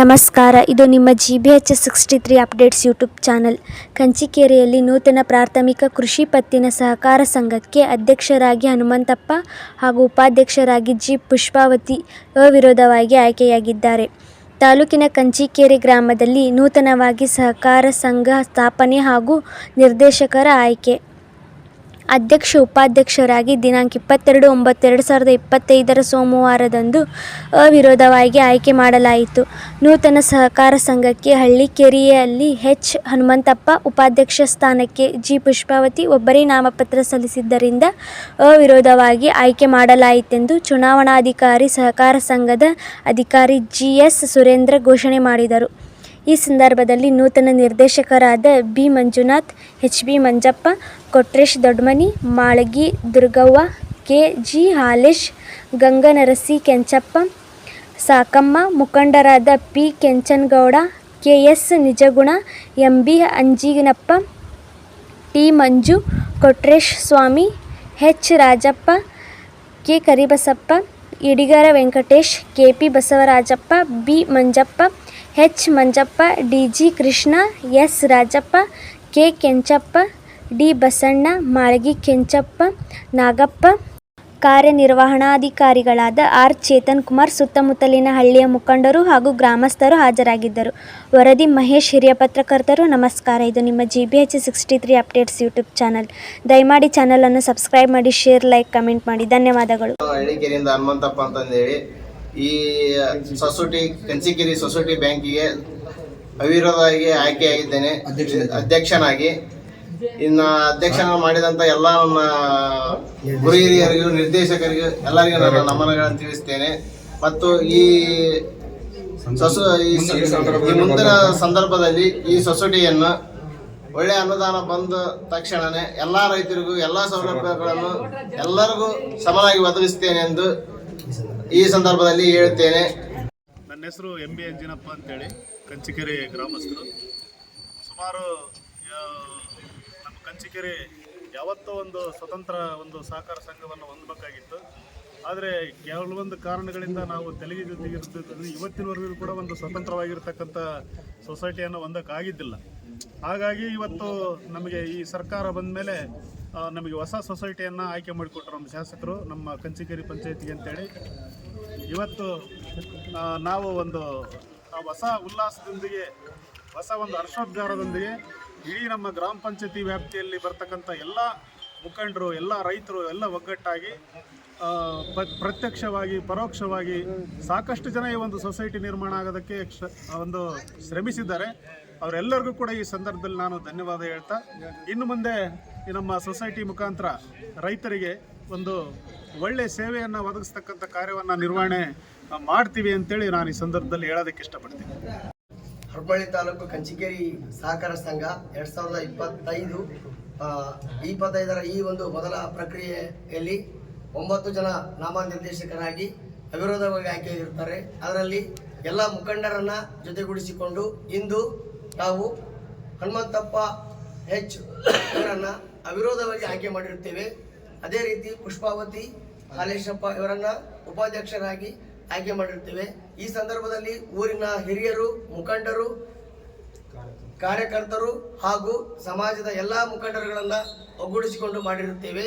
ನಮಸ್ಕಾರ, ಇದು ನಿಮ್ಮ G B H sixty three updates YouTube channel ಕಂಚಿಕೇರಿಯಲ್ಲಿ ನೂತನ ಪ್ರಾಥಮಿಕ ಕೃಷಿ ಪತ್ತಿನ ಸಹಕಾರ ಸಂಘಕ್ಕೆ ಅಧ್ಯಕ್ಷರಾಗಿ ಹನುಮಂತಪ್ಪ ಹಾಗೂ ಉಪಾಧ್ಯಕ್ಷರಾಗಿ ಜಿ ಪುಷ್ಪಾವತಿ ಅವಿರೋಧವಾಗಿ ಆಯ್ಕೆಯಾಗಿದ್ದಾರೆ. ತಾಲೂಕಿನ ಕಂಚಿಕೇರಿ ಗ್ರಾಮದಲ್ಲಿ ನೂತನವಾಗಿ ಸಹಕಾರ ಸಂಘ ಸ್ಥಾಪನೆ ಹಾಗೂ ನಿರ್ದೇಶಕರ ಆಯ್ಕೆ. ಅಧ್ಯಕ್ಷ, ಉಪಾಧ್ಯಕ್ಷರಾಗಿ ದಿನಾಂಕ ಇಪ್ಪತ್ತೆರಡು ಒಂಬತ್ತು ಎರಡು ಸಾವಿರದ ಇಪ್ಪತ್ತೈದರ ಸೋಮವಾರದಂದು ಅವಿರೋಧವಾಗಿ ಆಯ್ಕೆ ಮಾಡಲಾಯಿತು. ನೂತನ ಸಹಕಾರ ಸಂಘಕ್ಕೆ ಹಳ್ಳಿಕೆರೆಯಲ್ಲಿ ಎಚ್. ಹನುಮಂತಪ್ಪ ಉಪಾಧ್ಯಕ್ಷ ಸ್ಥಾನಕ್ಕೆ ಜಿ. ಪುಷ್ಪಾವತಿ ಒಬ್ಬರೇ ನಾಮಪತ್ರ ಸಲ್ಲಿಸಿದ್ದರಿಂದ ಅವಿರೋಧವಾಗಿ ಆಯ್ಕೆ ಮಾಡಲಾಯಿತೆಂದು ಚುನಾವಣಾಧಿಕಾರಿ ಸಹಕಾರ ಸಂಘದ ಅಧಿಕಾರಿ ಜಿ. ಎಸ್. ಸುರೇಂದ್ರ ಘೋಷಣೆ ಮಾಡಿದರು. ಈ ಸಂದರ್ಭದಲ್ಲಿ ನೂತನ ನಿರ್ದೇಶಕರಾದ B Manjunath, H B Manjappa, Kotresh Dodmani, Malagi Durgavva, K G Halesh, Ganganarasi Kenchappa, Sakamma, ಮುಖಂಡರಾದ P Kenchanagowda, K S Nijaguna, M B Anjinappa, T Manju, Kotresh Swamy, H Rajappa, K Karibasappa Idigara Venkatesh, K P Basavarajappa, B Manjappa H Manjappa, D G Krishna, S Rajappa, K Kenchappa, D Basanna, Malagi Kenchappa, Nagappa. ಕಾರ್ಯನಿರ್ವಹಣಾಧಿಕಾರಿಗಳಾದ R Chetan Kumar ಸುತ್ತಮುತ್ತಲಿನ ಹಳ್ಳಿಯ ಮುಖಂಡರು ಹಾಗೂ ಗ್ರಾಮಸ್ಥರು ಹಾಜರಾಗಿದ್ದರು. ವರದಿ ಮಹೇಶ್ ಹಿರಿಯ ಪತ್ರಕರ್ತರು, ನಮಸ್ಕಾರ. ಇದು ನಿಮ್ಮ G B H sixty three updates YouTube channel ದಯಮಾಡಿ ಚಾನಲನ್ನು ಸಬ್ಸ್ಕ್ರೈಬ್ ಮಾಡಿ ಶೇರ್ ಲೈಕ್ ಕಮೆಂಟ್ ಮಾಡಿ. ಧನ್ಯವಾದಗಳು. ಅಂತಂದೇಳಿ. ಈ ಸೊಸೈಟಿ ಕನ್ಸಿಗಿರಿ ಸೊಸೈಟಿ ಬ್ಯಾಂಕಿಗೆ ಅವಿರೋಧವಾಗಿ ಆಯ್ಕೆಯಾಗಿದ್ದೇನೆ. ಅಧ್ಯಕ್ಷನಾಗಿ. ಇನ್ನ ಅಧ್ಯಕ್ಷನ ಮಾಡಿದಂತ ಎಲ್ಲ ನನ್ನ ಗುರು ಹಿರಿಯರಿಗೂ ನಿರ್ದೇಶಕರಿಗೂ ಎಲ್ಲರಿಗೂ ನಾನು ನಮನಗಳನ್ನು ತಿಳಿಸ್ತೇನೆ. ಮತ್ತು ಈ ಸೊಸ ಈ ಮುಂದಿನ ಸಂದರ್ಭದಲ್ಲಿ ಈ ಸೊಸೈಟಿಯನ್ನು ಒಳ್ಳೆ ಅನುದಾನ ಬಂದ ತಕ್ಷಣನೇ ಎಲ್ಲ ರೈತರಿಗೂ ಎಲ್ಲಾ ಸೌಲಭ್ಯಗಳನ್ನು ಎಲ್ಲರಿಗೂ ಸಮನಾಗಿ ಒದಗಿಸ್ತೇನೆ ಎಂದು ಈ ಸಂದರ್ಭದಲ್ಲಿ ಹೇಳುತ್ತೇನೆ. ನನ್ನ ಹೆಸರು ಎಂ ಬಿ ಅಂಜಿನಪ್ಪ ಅಂತೇಳಿ, ಕಂಚಿಕೆರೆ ಗ್ರಾಮಸ್ಥರು. ಸುಮಾರು ನಮ್ಮ ಕಂಚಿಕೆರೆ ಯಾವತ್ತೋ ಒಂದು ಸ್ವತಂತ್ರ ಒಂದು ಸಹಕಾರ ಸಂಘವನ್ನು ಹೊಂದಬೇಕಾಗಿತ್ತು. ಆದರೆ ಕೆಲವೊಂದು ಕಾರಣಗಳಿಂದ ನಾವು ತೆಲುಗು ಜೊತೆಗೆ ಇವತ್ತಿನವರೆಗೂ ಕೂಡ ಒಂದು ಸ್ವತಂತ್ರವಾಗಿರ್ತಕ್ಕಂಥ ಸೊಸೈಟಿಯನ್ನು ಹೊಂದಕ್ಕಾಗಿದ್ದಿಲ್ಲ. ಹಾಗಾಗಿ ಇವತ್ತು ನಮಗೆ ಈ ಸರ್ಕಾರ ಬಂದ ಮೇಲೆ ನಮಗೆ ಹೊಸ ಸೊಸೈಟಿಯನ್ನು ಆಯ್ಕೆ ಮಾಡಿಕೊಟ್ರು ನಮ್ಮ ಶಾಸಕರು, ನಮ್ಮ ಕಂಚಿಕೇರಿ ಪಂಚಾಯತಿಗೆ ಅಂತೇಳಿ. ಇವತ್ತು ನಾವು ಒಂದು ಹೊಸ ಉಲ್ಲಾಸದೊಂದಿಗೆ, ಹೊಸ ಒಂದು ಹರ್ಷೋದ್ಗಾರದೊಂದಿಗೆ ಇಡೀ ನಮ್ಮ ಗ್ರಾಮ ಪಂಚಾಯತಿ ವ್ಯಾಪ್ತಿಯಲ್ಲಿ ಬರ್ತಕ್ಕಂಥ ಎಲ್ಲ ಮುಖಂಡರು, ಎಲ್ಲ ರೈತರು, ಎಲ್ಲ ಒಗ್ಗಟ್ಟಾಗಿ ಪ್ರತ್ಯಕ್ಷವಾಗಿ, ಪರೋಕ್ಷವಾಗಿ ಸಾಕಷ್ಟು ಜನ ಈ ಒಂದು ಸೊಸೈಟಿ ನಿರ್ಮಾಣ ಆಗೋದಕ್ಕೆ ಒಂದು ಶ್ರಮಿಸಿದ್ದಾರೆ. ಅವರೆಲ್ಲರಿಗೂ ಕೂಡ ಈ ಸಂದರ್ಭದಲ್ಲಿ ನಾನು ಧನ್ಯವಾದ ಹೇಳ್ತಾ, ಇನ್ನು ಮುಂದೆ ಈ ನಮ್ಮ ಸೊಸೈಟಿ ಮುಖಾಂತರ ರೈತರಿಗೆ ಒಂದು ಒಳ್ಳೆ ಸೇವೆಯನ್ನು ಒದಗಿಸ್ತಕ್ಕಂಥ ಕಾರ್ಯವನ್ನು ನಿರ್ವಹಣೆ ಮಾಡ್ತೀವಿ ಅಂತೇಳಿ ನಾನು ಈ ಸಂದರ್ಭದಲ್ಲಿ ಹೇಳೋದಕ್ಕೆ ಇಷ್ಟಪಡ್ತೀನಿ. ಹರಬಳ್ಳಿ ತಾಲೂಕು ಕಂಚಿಕೇರಿ ಸಹಕಾರ ಸಂಘ ಎರಡು ಸಾವಿರದ ಇಪ್ಪತ್ತೈದು ಇಪ್ಪತ್ತೈದರ ಈ ಒಂದು ಮೊದಲ ಪ್ರಕ್ರಿಯೆಯಲ್ಲಿ ಒಂಬತ್ತು ಜನ ನಾಮನಿರ್ದೇಶಕರಾಗಿ ಅವಿರೋಧವಾಗಿ ಆಯ್ಕೆಯಾಗಿರುತ್ತಾರೆ ಅದರಲ್ಲಿ ಎಲ್ಲ ಮುಖಂಡರನ್ನ ಜೊತೆಗೂಡಿಸಿಕೊಂಡು ಇಂದು ನಾವು ಹನುಮಂತಪ್ಪ ಹೆಚ್ ಇವರನ್ನ ಅವಿರೋಧವಾಗಿ ಆಯ್ಕೆ ಮಾಡಿರುತ್ತೇವೆ. ಅದೇ ರೀತಿ ಪುಷ್ಪಾವತಿ, ಹಾಲೇಶಪ್ಪ ಇವರನ್ನ ಉಪಾಧ್ಯಕ್ಷರಾಗಿ ಆಯ್ಕೆ ಮಾಡಿರುತ್ತೇವೆ. ಈ ಸಂದರ್ಭದಲ್ಲಿ ಊರಿನ ಹಿರಿಯರು, ಮುಖಂಡರು, ಕಾರ್ಯಕರ್ತರು ಹಾಗೂ ಸಮಾಜದ ಎಲ್ಲಾ ಮುಖಂಡರುಗಳನ್ನ ಒಗ್ಗೂಡಿಸಿಕೊಂಡು ಮಾಡಿರುತ್ತೇವೆ.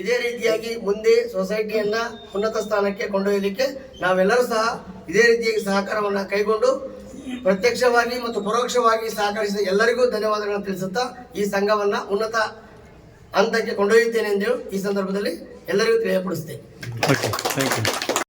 ಇದೇ ರೀತಿಯಾಗಿ ಮುಂದೆ ಸೊಸೈಟಿಯನ್ನ ಉನ್ನತ ಸ್ಥಾನಕ್ಕೆ ಕೊಂಡೊಯ್ಯಲಿಕ್ಕೆ ನಾವೆಲ್ಲರೂ ಸಹ ಇದೇ ರೀತಿಯಾಗಿ ಸಹಕಾರವನ್ನ ಕೈಗೊಂಡು ಪ್ರತ್ಯಕ್ಷವಾಗಿ ಮತ್ತು ಪರೋಕ್ಷವಾಗಿ ಸಹಕರಿಸಿದ ಎಲ್ಲರಿಗೂ ಧನ್ಯವಾದಗಳನ್ನು ತಿಳಿಸುತ್ತಾ ಈ ಸಂಘವನ್ನ ಉನ್ನತ ಹಂತಕ್ಕೆ ಕೊಂಡೊಯ್ಯುತ್ತೇನೆ ಎಂದು ಈ ಸಂದರ್ಭದಲ್ಲಿ ಎಲ್ಲರಿಗೂ ಯು